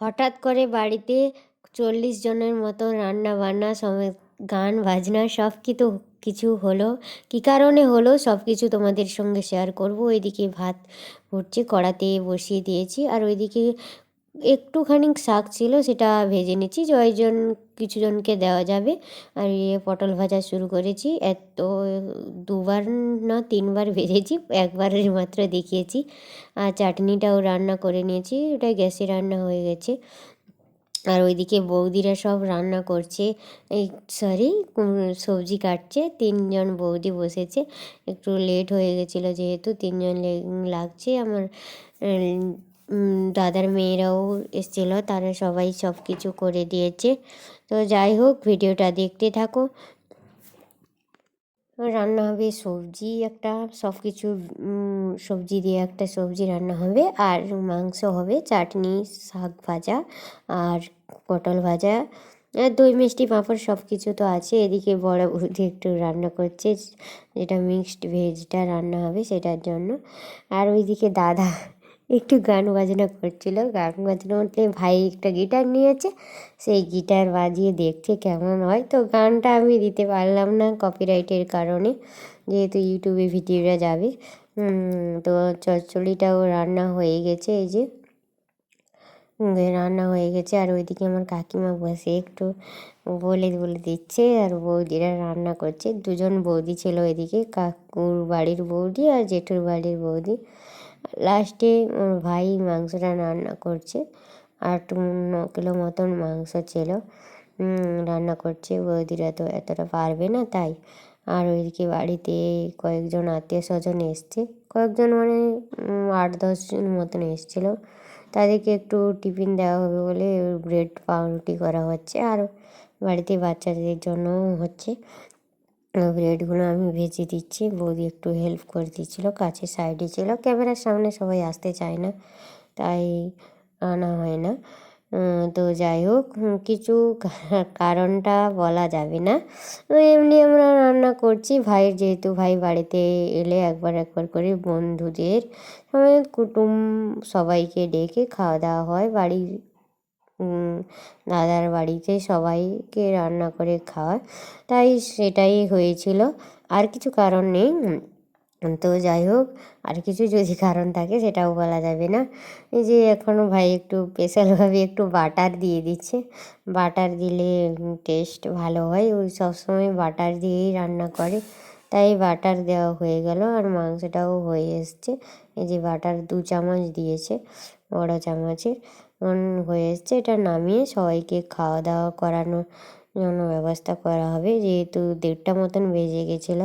হঠাৎ করে বাড়িতে চল্লিশ জনের মতো রান্না বান্না সমেত গান, বাজনা সব কিছু কিছু হলো। কী কারণে হলো? সব কিছু তোমাদের সঙ্গে শেয়ার করব। ওইদিকে ভাত ফুটছে কড়াতে বসিয়ে দিয়েছি। আর ওইদিকে একটুখানি শাক ছিল, সেটা ভেজে নিচ্ছি। জয়জন কিছু জনকে দেওয়া যাবে। আর ইয়ে পটল ভাজা শুরু করেছি। এত, দুবার না তিনবার ভেজেছি, একবারের মাত্র দেখিয়েছি। আর চাটনিটাও রান্না করে নিয়েছি, ওটা গ্যাসে রান্না হয়ে গেছে। আর ওইদিকে বৌদিরা সব রান্না করছে। এই সরি সবজি কাটছে, তিনজন বৌদি বসেছে। একটু লেট হয়ে গেছিল যেহেতু, তিনজন লাগছে আমার দাদার মেয়েরাও এসেছিল, তারা সবাই সব কিছু করে দিয়েছে। তো যাই হোক, ভিডিওটা দেখতে থাকো। রান্না হবে সবজি একটা সব কিছু সবজি দিয়ে একটা সবজি রান্না হবে। আর মাংস হবে, চাটনি, শাক ভাজা আর পটল ভাজা। দই, মিষ্টি, পাঁপড় সব কিছু তো আছে। এদিকে বড় বৌদি একটু রান্না করছে, যেটা মিক্সড ভেজটা রান্না হবে সেটার জন্য। আর ওইদিকে দাদা একটু গান বাজনা করছিল। গান বাজনা মধ্যে ভাই একটা গিটার নিয়েছে। সেই গিটার বাজিয়ে দেখছে কেমন হয়। তো গানটা আমি দিতে পারলাম না কপিরাইটের কারণে। যেহেতু ইউটিউবে ভিডিওটা যাবে। তো চচ্চড়িটাও রান্না হয়ে গেছে এই যে। রান্না হয়ে গেছে। আর ওইদিকে আমার কাকিমা বসে একটু বলে বলে দিচ্ছে। আর বৌদিরা রান্না করছে। দুজন বৌদি ছিল ওইদিকে, কাকুর বাড়ির বৌদি আর জেঠুর বাড়ির বৌদি। লাস্টে ওর ভাই মাংসটা রান্না করছে। আর ন কিলো মতন মাংস ছিল। রান্না করছে। বৌদিরা তো এতটা পারবে না তাই। আর ওইদিকে বাড়িতে কয়েকজন আত্মীয় স্বজন এসছে। কয়েকজন মানে আট দশজন মতন এসেছিল। তাদেরকে একটু টিফিন দেওয়া হবে বলে ব্রেড পাউরুটি করা হচ্ছে। আর বাড়িতে বাচ্চাদের জন্যও হচ্ছে। ব্রেডগুলো আমি ভেজে দিচ্ছি। বৌদি একটু হেল্প করে দিচ্ছিল কাছে সাইডে ছিল। ক্যামেরার সামনে সবাই আসতে চায় না, তাই আনা হয় না। তো যাই হোক কিছু কারণটা বলা যাবে না। এমনি আমরা রান্না করছি। ভাইয়ের যেহেতু, ভাই বাড়িতে এলে একবার একবার করে বন্ধুদের কুটুম সবাইকে ডেকে খাওয়া দাওয়া হয়। বাড়ির দাদার বাড়িতে সবাইকে রান্না করে খাওয়ায়। তাই সেটাই হয়েছিল। আর কিছু কারণ নেই। তো যাই হোক, আর কিছু যদি কারণ থাকে সেটাও বলা যাবে না। এই যে এখনও ভাই একটু স্পেশালভাবে একটু বাটার দিয়ে দিচ্ছে। বাটার দিলে টেস্ট ভালো হয়। ওই সবসময় বাটার দিয়েই রান্না করে। তাই বাটার দেওয়া হয়ে গেল আর মাংসটাও হয়ে এসছে। এই যে বাটার দু চামচ দিয়েছে, বড় চামচের। হয়ে এসছে এটা নামিয়ে সবাইকে খাওয়া দাওয়া করানোর জন্য ব্যবস্থা করা হবে। যেহেতু দেড়টা মতন বেজে গেছিল,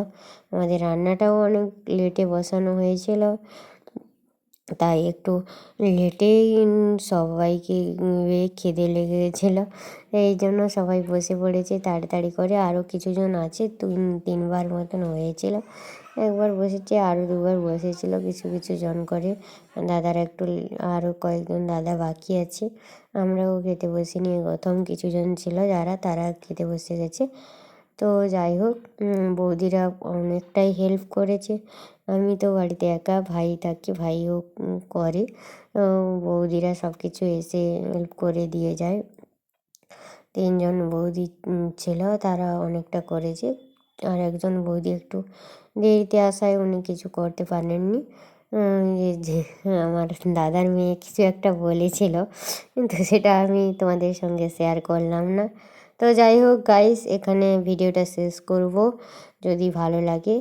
আমাদের রান্নাটাও অনেক লেটে বসানো হয়েছিল। তাই একটু লেটেই সবাইকে খিদে লেগে গেছিল এই জন্য সবাই বসে পড়েছে, তাড়াতাড়ি করে। আরও কিছুজন আছে, তিন, তিনবার মতন হয়েছিল। একবার বসেছে আরও দুবার বসেছিল, কিছু কিছু জন করে। দাদারা একটু আরও কয়েকজন দাদা বাকি আছে। আমরাও খেতে বসিনি, প্রথম কিছুজন ছিল যারা, তারা খেতে বসে গেছে। তো যাই হোক বৌদিরা অনেকটাই হেল্প করেছে। আমি তো বাড়িতে একা, ভাই থাকি, ভাইও করে। বৌদিরা সব কিছু এসে হেল্প করে দিয়ে যায়। তিনজন বৌদি ছিল, তারা অনেকটা করেছে। আর একজন বৌদি একটু দেরিতে আসায় উনি কিছু করতে পারেননি। যে আমার দাদার মেয়ে কিছু একটা বলেছিল, কিন্তু সেটা আমি তোমাদের সঙ্গে শেয়ার করলাম না। তো যাই হোক গাইস এখানে ভিডিওটা শেষ করব। যদি ভালো লাগে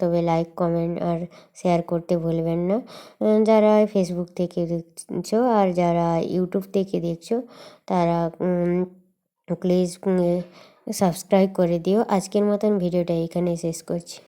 তবে লাইক কমেন্ট আর শেয়ার করতে ভুলবেন না। যারা ফেসবুক থেকে দেখছ আর যারা ইউটিউব থেকে দেখছ, তারা প্লিজ সাবস্ক্রাইব করে দিও। আজকের মতন ভিডিওটা এখানে শেষ করছি।